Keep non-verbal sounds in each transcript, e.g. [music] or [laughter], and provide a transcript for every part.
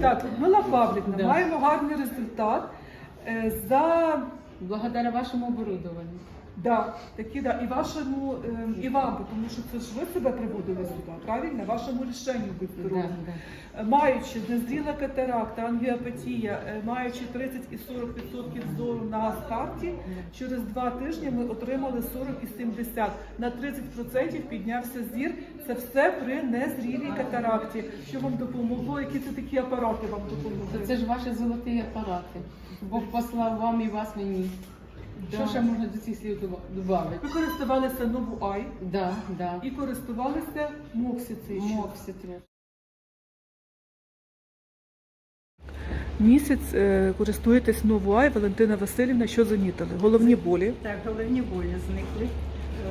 Так, мила фабрика, Да. маємо гарний результат. Е, За Благодаря вашому оборудованню. Да, такі, да, і вашому, ем, і вам, тому що це ж ви себе приводили сюди, правильно? Вашому рішенню бути Да, здоровим. да. Е, Маючи незріла катаракта, ангіопатія, е, маючи 30 і 40% зору на карті, через два тижні ми отримали 40 і 70. На 30% піднявся зір. Це все при незрілій катаракті. Що вам допомогло? Які це такі апарати вам допомогли? Це ж ваші золоті апарати. Бог послав вам і вас мені. Що ще можна до цих слів додати? Ви користувалися нову Ай Да, да. і користувалися Моксицею. Мокситрі. Місяць е, користуєтесь нову Ай, Валентина Васильівна, що замітили? Головні болі. Так, головні болі зникли,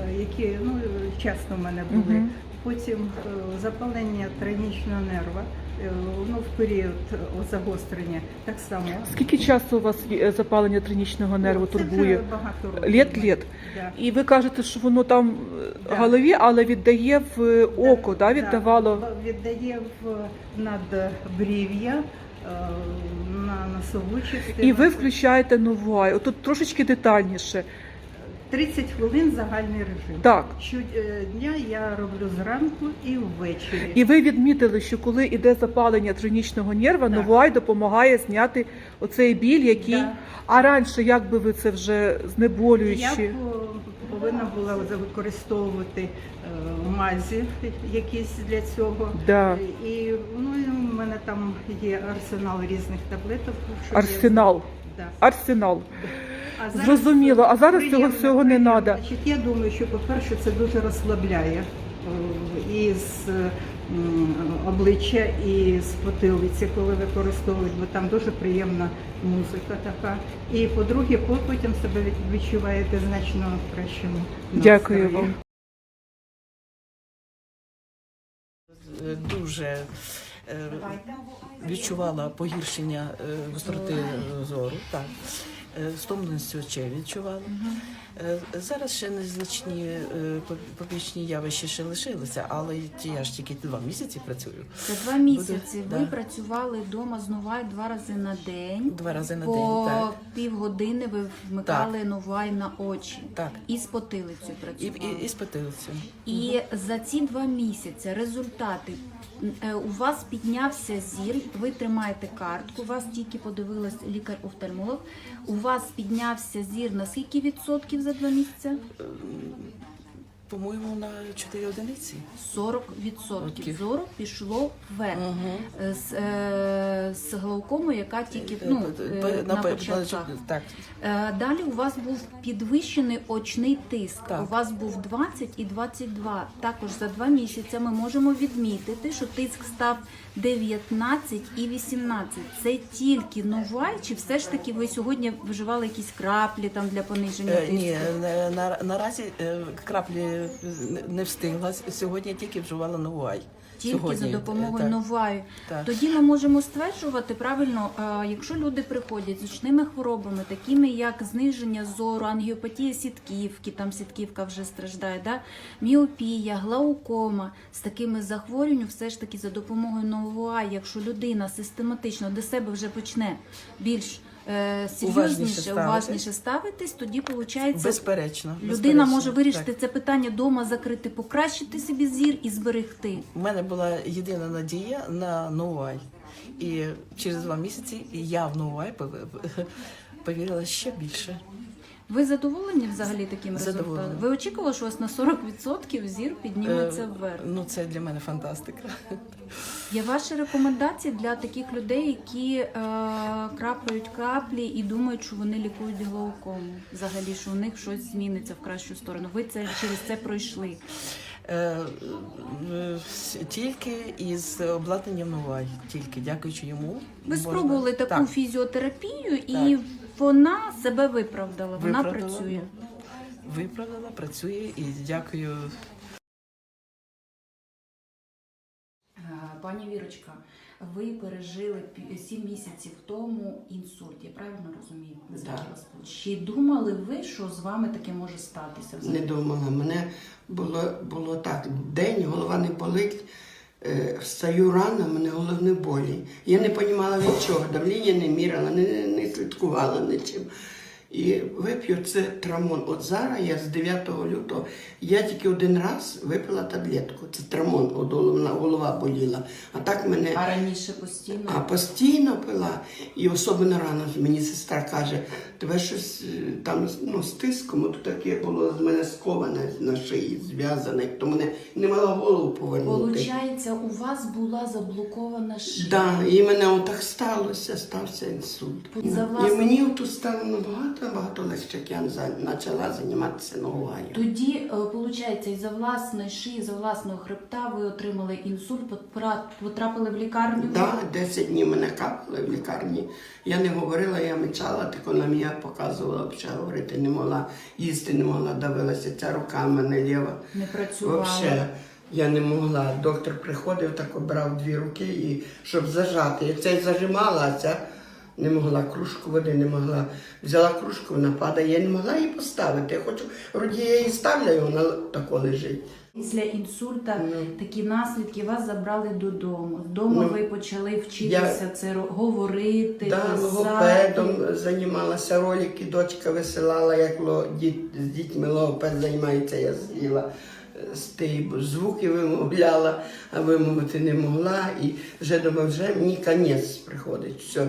е, які ну, часто в мене були. Мгм. Потім е, запалення тринічного нерва ну, в період е, загострення так само. Скільки часу у вас є запалення тринічного нерву Це вже турбує? багато років. Літ-літ. Да. І ви кажете, що воно там е, Да. голові, але віддає в е, око, да, віддавало. Да, віддає в надбрів'я, е, на носову частину. І ви включаєте нову Ай. Отут трошечки детальніше. 30 хвилин загальний режим. Так. Щодня я роблю зранку і ввечері. І ви відмітили, що коли йде запалення тринічного нерва, Так. Новуай допомагає зняти оцей біль, який. Да. А раніше як би ви це вже знеболюючи? по- повинна була використовувати е, мазі якісь для цього. Да. І ну, в мене там є арсенал різних таблеток. щоб я- Арсенал. Да. Арсенал. Зрозуміло. А зараз цього всього не треба. Я думаю, що по-перше, це дуже розслабляє е, і з обличчя, і з потилиці, коли використовують, бо там дуже приємна музика така. І по-друге, по- потім себе відчуваєте значно в кращому. Дякую вам. дуже е, відчувала погіршення е, гостроти зору, так. Е, очей відчувала. Е, Зараз ще незначні е, побічні явища ще лишилися, але я ж тільки два місяці працюю. За два місяці Буде, ви да. працювали вдома з Новай два рази на день. Два рази на По день. Так. півгодини ви вмикали Новай на очі. Так. І з потилицею І, працювали. і, і з потилицею. І за ці два місяці результати у вас піднявся зір, ви тримаєте картку, вас тільки подивилась лікар-офтальмолог. Вас піднявся зір на скільки відсотків за два місяці? По-моєму, на 4 одиниці. 40 відсотків Окей. зору пішло вверх. Угу. З, е, з глаукомою, яка тільки ну, е, на початках. Так, Е, Далі у вас був підвищений очний тиск. Так. У вас був 20 і 22. Також за два місяці ми можемо відмітити, що тиск став 19 і 18. Це тільки новай, чи все ж таки ви сьогодні вживали якісь краплі там для пониження Е, тиску? Ні, на, на, наразі е, краплі не- не встигла. Сьогодні тільки вживала новуай. Тільки Сьогодні, за е, допомогою так. новаю. Так. Тоді ми можемо стверджувати правильно, е, якщо люди приходять з очними хворобами, такими як зниження зору, ангіопатія сітківки, там сітківка вже страждає, да? міопія, глаукома, з такими захворюваннями, все ж таки за допомогою новуа, якщо людина систематично до себе вже почне більш серйозніше, уважніше, уважніше ставитись, тоді виходить. Безперечно. Людина безперечно. може вирішити Так. це питання вдома закрити, покращити собі зір і зберегти. У мене була єдина надія на новуай. І через два місяці я в новуай пов- [laughs] повірила ще більше. Ви задоволені взагалі таким Задоволена. результатом? Ви очікували, що у вас на 40% зір підніметься Е, вверх? Ну, це для мене фантастика. Є ваші рекомендації для таких людей, які е, крапають краплі і думають, що вони лікують глаукому. Взагалі, що у них щось зміниться в кращу сторону. Ви це через це пройшли. Е, е, Тільки із обладнанням новуай. Тільки дякуючи йому. Ви можна- спробували таку Так. фізіотерапію, і вона себе виправдала. Вона Виправдала. працює. Виправдала, працює і дякую Е, Пані Вірочка, ви пережили 7 місяців тому інсульт, я правильно розумію? Да. Чи думали ви, що з вами таке може статися? Не взагалі? думала. Мене було, було так. День голова не болить, Встаю рано, мене головне болі. Я не розуміла від чого, давління не мірила, не, не слідкувала нічим. І вип'ю це трамон. От зараз я з 9 лютого, я тільки один раз випила таблетку. Це трамон, от головна голова боліла. А так мене А раніше постійно. а постійно пила. І особливо рано мені сестра каже, тебе щось е, там ну, з тиском, от таке було з мене сковане на шиї, зв'язане, то мене не мала голову повернути. Получається, у вас була заблокована шия. Да, і мене отак сталося, стався інсульт. За І мені тут стало набагато багато як я за- почала займатися ногою. Тоді, виходить, із-за власної шиї, за власного хребта ви отримали інсульт, потра- потрапили в лікарню. Да, 10 днів мене капали в лікарні. Я не говорила, я мечала, тільки на мене показувала, взагалі говорити не могла, їсти не могла, давилася ця рука в мене ліва. Не працювала. Вообще, я не могла. Доктор приходив, так обрав дві руки, і щоб зажати. Я цей зажимала, а ця не могла кружку води, не могла. Взяла кружку, вона падає, я не могла її поставити. Я хочу, вроді я її ставлю, вона тако лежить. Після інсульта Ну. такі наслідки вас забрали додому. Вдома Ну, ви почали вчитися це ро- говорити, Да, писати. логопедом займалася ролики, дочка висилала, як ло- діт, з дітьми логопед займається, я з'їла е, звуки вимовляла, а вимовити не могла. І вже думаю, вже мені кінець приходить. Все.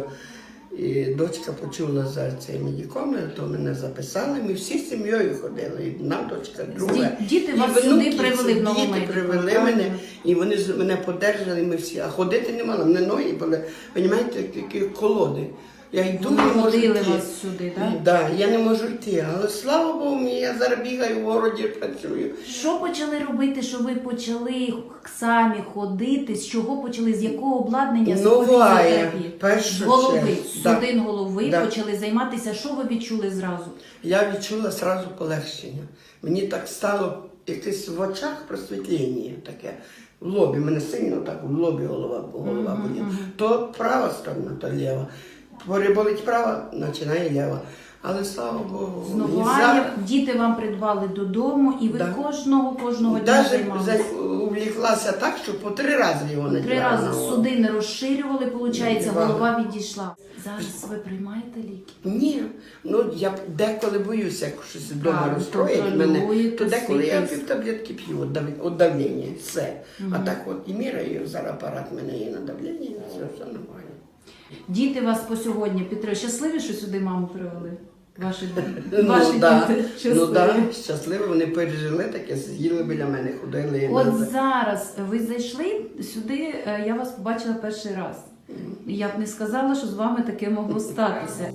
І дочка почула за цей медикамент, то мене записали. Ми всі з сім'єю ходили. І одна дочка, друга. Діти І вас сюди привели в Діти привели мене, і вони мене подержали, ми всі. А ходити не мала, мене ноги були, розумієте, такі колоди. Я йду, не можу йти. вас сюди, так? І, да, я не можу йти, але слава Богу, мені, я зараз бігаю в городі, працюю. Що почали робити, що ви почали самі ходити? З чого почали? З якого обладнання? Новая, фізіотерапії? першу голови, з да. голови Да. почали займатися. Що ви відчули зразу? Я відчула сразу полегшення. Мені так стало якесь в очах просвітлення таке. В лобі, мене сильно так в лобі голова, голова боліла. То права сторона, то ліва. Переболить права, починає ліва. Але слава Богу, З мені Новоанів діти вам придбали додому, і ви Да. кожного кожного дня Даже займалися. за- увліклася так, що по три рази його не Три рази судини розширювали, виходить, голова відійшла. Зараз ви приймаєте ліки? Ні, ну я деколи боюся, як щось вдома розстроїть мене, контролюєте то деколи я свій пів таблетки п'ю від дав- від давлення, все. А так от і міряю, зараз апарат мене є на давлення, і все, все нормально. Діти вас по сьогодні підтримують. Щасливі, що сюди маму привели? Ваші, [laughs] Ну, ваші да. діти ну так, да, щасливо, вони пережили таке, сиділи біля мене, ходили. і От назад. зараз ви зайшли сюди, е, я вас побачила перший раз. Я б не сказала, що з вами таке могло статися.